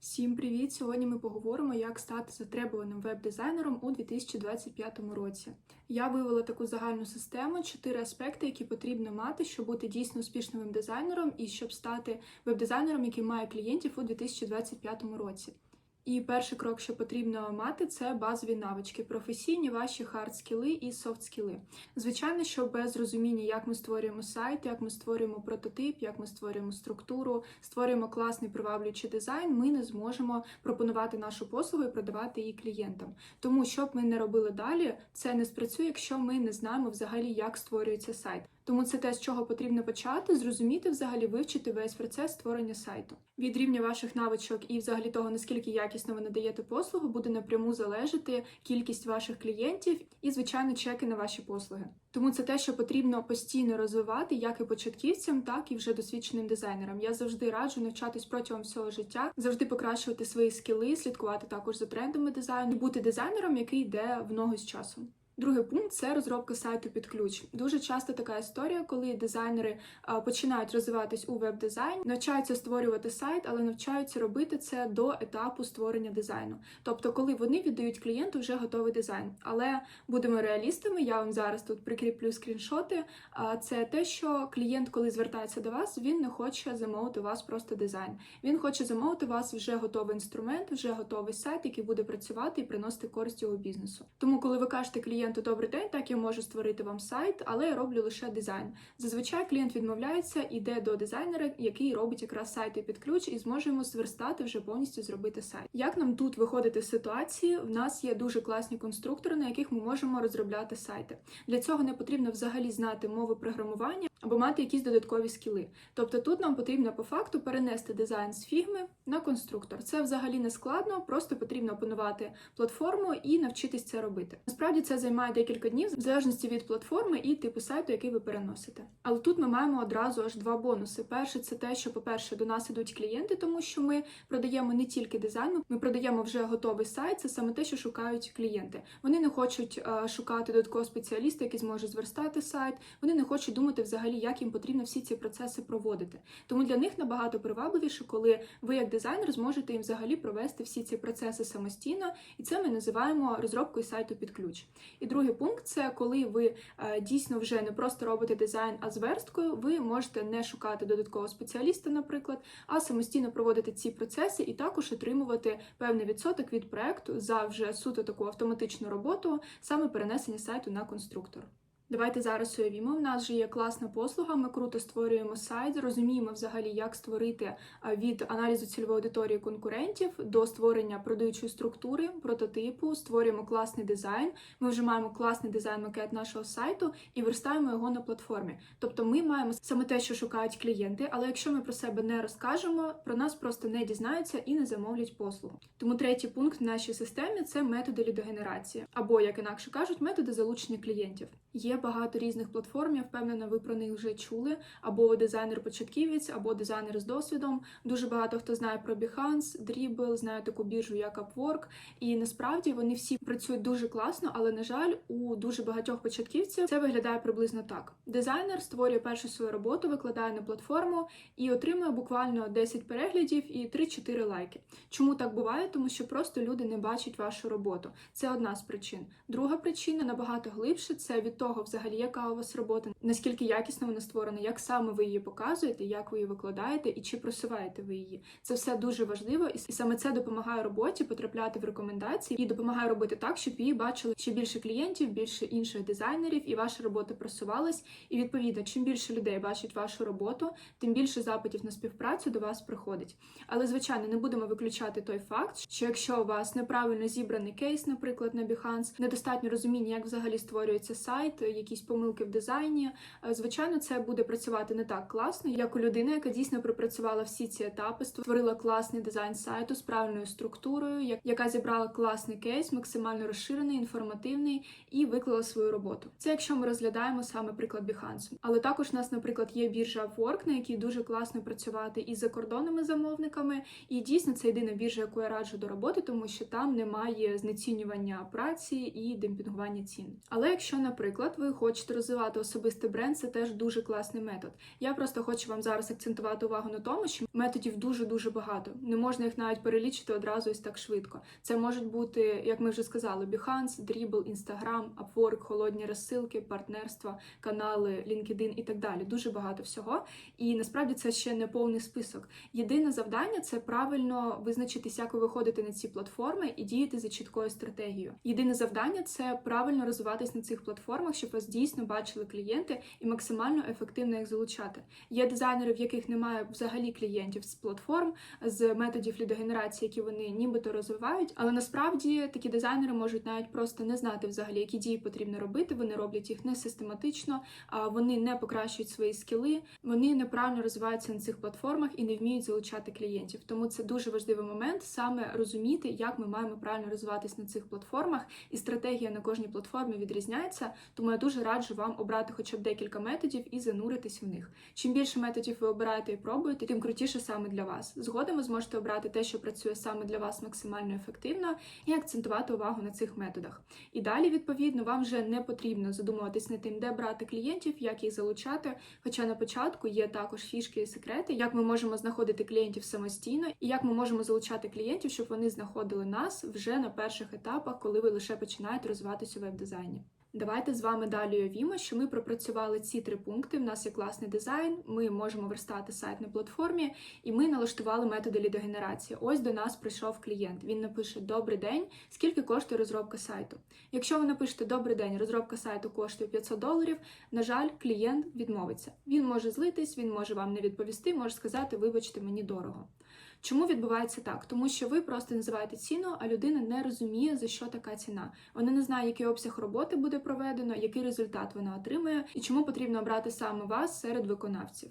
Всім привіт! Сьогодні ми поговоримо, як стати затребуваним веб-дизайнером у 2025 році. Я вивела таку загальну систему, чотири аспекти, які потрібно мати, щоб бути дійсно успішним веб-дизайнером і щоб стати веб-дизайнером, який має клієнтів у 2025 році. І перший крок, що потрібно мати, це базові навички, професійні ваші хард-скіли і софт-скіли. Звичайно, що без розуміння, як ми створюємо сайт, як ми створюємо прототип, як ми створюємо структуру, створюємо класний приваблюючий дизайн, ми не зможемо пропонувати нашу послугу і продавати її клієнтам. Тому що б ми не робили далі, це не спрацює, якщо ми не знаємо взагалі, як створюється сайт. Тому це те, з чого потрібно почати, зрозуміти взагалі вивчити весь процес створення сайту. Від рівня ваших навичок і взагалі того, наскільки якісно ви надаєте послугу, буде напряму залежати кількість ваших клієнтів і, звичайно, чеки на ваші послуги. Тому це те, що потрібно постійно розвивати, як і початківцям, так і вже досвідченим дизайнерам. Я завжди раджу навчатись протягом всього життя, завжди покращувати свої скіли, слідкувати також за трендами дизайну, і бути дизайнером, який йде в ногу з часом. Другий пункт це розробка сайту під ключ. Дуже часто така історія, коли дизайнери починають розвиватись у веб-дизайні, навчаються створювати сайт, але навчаються робити це до етапу створення дизайну. Тобто, коли вони віддають клієнту вже готовий дизайн. Але будемо реалістами, я вам зараз тут прикріплю скріншоти. Це те, що клієнт, коли звертається до вас, він не хоче замовити у вас просто дизайн. Він хоче замовити у вас вже готовий інструмент, вже готовий сайт, який буде працювати і приносити користь його бізнесу. Тому, коли ви кажете клієнту добрий день, так я можу створити вам сайт, але я роблю лише дизайн. Зазвичай клієнт відмовляється, іде до дизайнера, який робить якраз сайти під ключ, і зможемо зверстати вже повністю зробити сайт. Як нам тут виходити з ситуації? В нас є дуже класні конструктори, на яких ми можемо розробляти сайти. Для цього не потрібно взагалі знати мови програмування або мати якісь додаткові скіли. Тобто тут нам потрібно по факту перенести дизайн з фігми на конструктор. Це взагалі не складно, просто потрібно опанувати платформу і навчитись це робити. Насправді це займає декілька днів, в залежності від платформи і типу сайту, який ви переносите. Але тут ми маємо одразу аж два бонуси. Перше, це те, що, по-перше, до нас ідуть клієнти, тому що ми продаємо не тільки дизайн, ми продаємо вже готовий сайт. Це саме те, що шукають клієнти. Вони не хочуть а, шукати додаткового спеціаліста, який зможе зверстати сайт. Вони не хочуть думати взагалі, як їм потрібно всі ці процеси проводити. Тому для них набагато привабливіше, коли ви, як дизайнер, зможете їм взагалі провести всі ці процеси самостійно, і це ми називаємо розробкою сайту під ключ. І другий пункт це коли ви е, дійсно вже не просто робите дизайн, а зверсткою, ви можете не шукати додаткового спеціаліста, наприклад, а самостійно проводити ці процеси і також отримувати певний відсоток від проекту за вже суто таку автоматичну роботу, саме перенесення сайту на конструктор. Давайте зараз уявімо. В нас же є класна послуга. Ми круто створюємо сайт, розуміємо взагалі, як створити від аналізу цільової аудиторії конкурентів до створення продаючої структури, прототипу, створюємо класний дизайн. Ми вже маємо класний дизайн-макет нашого сайту і верстаємо його на платформі. Тобто, ми маємо саме те, що шукають клієнти, але якщо ми про себе не розкажемо, про нас просто не дізнаються і не замовлять послугу. Тому третій пункт в нашій системі це методи лідогенерації, або як інакше кажуть, методи залучення клієнтів. Є багато різних платформ, я впевнена, ви про них вже чули. Або дизайнер-початківець, або дизайнер з досвідом. Дуже багато хто знає про Behance, Dribbble, знає таку біржу, як Upwork. І насправді вони всі працюють дуже класно, але, на жаль, у дуже багатьох початківців це виглядає приблизно так: дизайнер створює першу свою роботу, викладає на платформу і отримує буквально 10 переглядів і 3-4 лайки. Чому так буває? Тому що просто люди не бачать вашу роботу. Це одна з причин. Друга причина набагато глибше це від того, взагалі, яка у вас робота, наскільки якісно вона створена, як саме ви її показуєте, як ви її викладаєте і чи просуваєте ви її. Це все дуже важливо, і саме це допомагає роботі потрапляти в рекомендації і допомагає робити так, щоб її бачили ще більше клієнтів, більше інших дизайнерів, і ваша робота просувалась. І відповідно, чим більше людей бачить вашу роботу, тим більше запитів на співпрацю до вас приходить. Але звичайно, не будемо виключати той факт, що якщо у вас неправильно зібраний кейс, наприклад, на Behance, недостатньо розуміння, як взагалі створюється сайт, якісь помилки в дизайні. Е, Звичайно, це буде працювати не так класно, як у людини, яка дійсно пропрацювала всі ці етапи, створила класний дизайн сайту з правильною структурою, яка зібрала класний кейс, максимально розширений, інформативний і виклала свою роботу. Це якщо ми розглядаємо саме приклад Behance. Але також у нас, наприклад, є біржа Upwork, на якій дуже класно працювати із закордонними замовниками. І дійсно це єдина біржа, яку я раджу до роботи, тому що там немає знецінювання праці і демпінгування цін. Але якщо, наприклад, ви хочете розвивати особистий бренд, це теж дуже класний метод. Я просто хочу вам зараз акцентувати увагу на тому, що методів дуже дуже багато. Не можна їх навіть перелічити одразу ось так швидко. Це можуть бути, як ми вже сказали, Behance, Dribble, Instagram, Upwork, холодні розсилки, партнерства, канали, LinkedIn і так далі. Дуже багато всього. І насправді це ще не повний список. Єдине завдання це правильно визначитись, як ви виходите на ці платформи і діяти за чіткою стратегією. Єдине завдання це правильно розвиватись на цих платформах, щоб вас дійсно бачили клієнти і максимально ефективно їх залучати. Є дизайнери, в яких немає взагалі клієнтів з платформ, з методів лідогенерації, які вони нібито розвивають, але насправді такі дизайнери можуть навіть просто не знати взагалі, які дії потрібно робити. Вони роблять їх не систематично, вони не покращують свої скіли, вони неправильно розвиваються на цих платформах і не вміють залучати клієнтів. Тому це дуже важливий момент саме розуміти, як ми маємо правильно розвиватись на цих платформах, і стратегія на кожній платформі відрізняється. Тому я дуже раджу вам обрати хоча б декілька методів і зануритись в них. Чим більше методів ви обираєте і пробуєте, тим крутіше саме для вас. Згодом ви зможете обрати те, що працює саме для вас максимально ефективно, і акцентувати увагу на цих методах. І далі, відповідно, вам вже не потрібно задумуватись над тим, де брати клієнтів, як їх залучати. Хоча на початку є також фішки і секрети, як ми можемо знаходити клієнтів самостійно, і як ми можемо залучати клієнтів, щоб вони знаходили нас вже на перших етапах, коли ви лише починаєте розвиватися у веб-дизайні. Давайте з вами далі уявімо, що ми пропрацювали ці три пункти. В нас є класний дизайн, ми можемо верстати сайт на платформі, і ми налаштували методи лідогенерації. Ось до нас прийшов клієнт. Він напише Добрий день, скільки коштує розробка сайту. Якщо ви напишете Добрий день, розробка сайту коштує 500 доларів. На жаль, клієнт відмовиться. Він може злитись, він може вам не відповісти, може сказати, вибачте, мені дорого. Чому відбувається так? Тому що ви просто називаєте ціну, а людина не розуміє, за що така ціна. Вона не знає, який обсяг роботи буде проведено, який результат вона отримує, і чому потрібно обрати саме вас серед виконавців.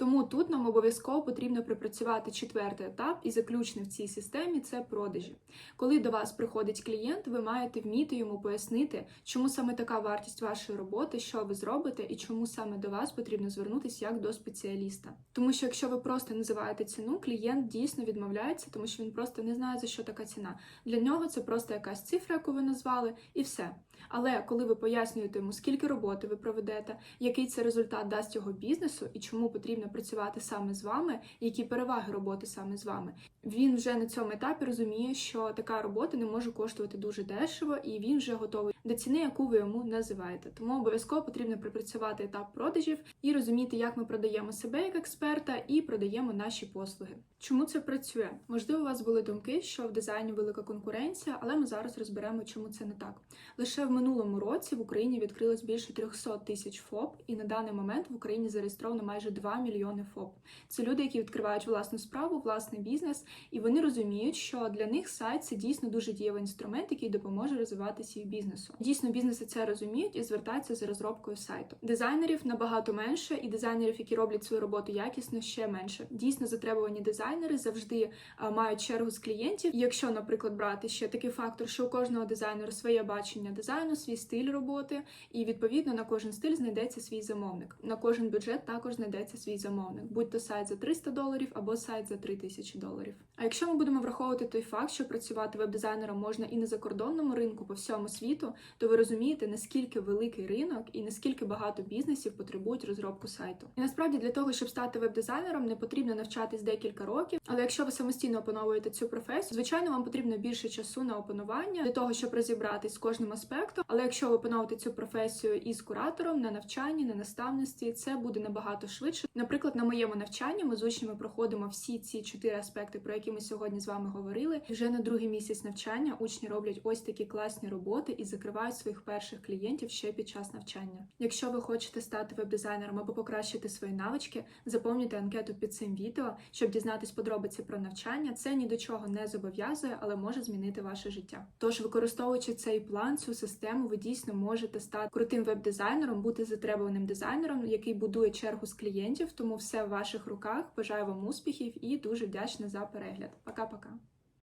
Тому тут нам обов'язково потрібно припрацювати четвертий етап і заключний в цій системі це продажі. Коли до вас приходить клієнт, ви маєте вміти йому пояснити, чому саме така вартість вашої роботи, що ви зробите, і чому саме до вас потрібно звернутися як до спеціаліста. Тому що якщо ви просто називаєте ціну, клієнт дійсно відмовляється, тому що він просто не знає за що така ціна. Для нього це просто якась цифра, яку ви назвали, і все. Але коли ви пояснюєте йому, скільки роботи ви проведете, який це результат дасть його бізнесу і чому потрібно працювати саме з вами, які переваги роботи саме з вами, він вже на цьому етапі розуміє, що така робота не може коштувати дуже дешево, і він вже готовий до ціни, яку ви йому називаєте. Тому обов'язково потрібно припрацювати етап продажів і розуміти, як ми продаємо себе як експерта і продаємо наші послуги. Чому це працює? Можливо, у вас були думки, що в дизайні велика конкуренція, але ми зараз розберемо, чому це не так. Лише в минулому році в Україні відкрилось більше 300 тисяч ФОП, і на даний момент в Україні зареєстровано майже 2 мільйони ФОП. Це люди, які відкривають власну справу, власний бізнес, і вони розуміють, що для них сайт це дійсно дуже дієвий інструмент, який допоможе розвиватися їх бізнесу. Дійсно, бізнеси це розуміють і звертаються за розробкою сайту. Дизайнерів набагато менше, і дизайнерів, які роблять свою роботу якісно, ще менше. Дійсно, затребувані дизайнери завжди мають чергу з клієнтів. Якщо, наприклад, брати ще такий фактор, що у кожного дизайнера своє бачення дизайну, свій стиль роботи, і відповідно на кожен стиль знайдеться свій замовник. На кожен бюджет також знайдеться свій замовник, будь то сайт за 300 доларів або сайт за 3000 доларів. А якщо ми будемо враховувати той факт, що працювати веб-дизайнером можна і на закордонному ринку по всьому світу, то ви розумієте, наскільки великий ринок і наскільки багато бізнесів потребують розробку сайту. І насправді для того, щоб стати веб-дизайнером, не потрібно навчатись декілька років. Але якщо ви самостійно опановуєте цю професію, звичайно, вам потрібно більше часу на опанування для того, щоб розібратись з кожним аспектом. Але якщо ви опановуєте цю професію із куратором на навчанні, на наставництві, це буде набагато швидше. Наприклад, на моєму навчанні ми з учнями проходимо всі ці чотири аспекти, про які ми сьогодні з вами говорили. І вже на другий місяць навчання учні роблять ось такі класні роботи і закривають своїх перших клієнтів ще під час навчання. Якщо ви хочете стати веб-дизайнером або покращити свої навички, заповнюйте анкету під цим відео, щоб дізнатись подробиці про навчання. Це ні до чого не зобов'язує, але може змінити ваше життя. Тож, використовуючи цей план, цю систему, ви дійсно можете стати крутим веб-дизайнером, бути затребуваним дизайнером, який будує чергу з клієнтів. Тому все в ваших руках. Бажаю вам успіхів і дуже вдячна за перегляд. Пока-пока.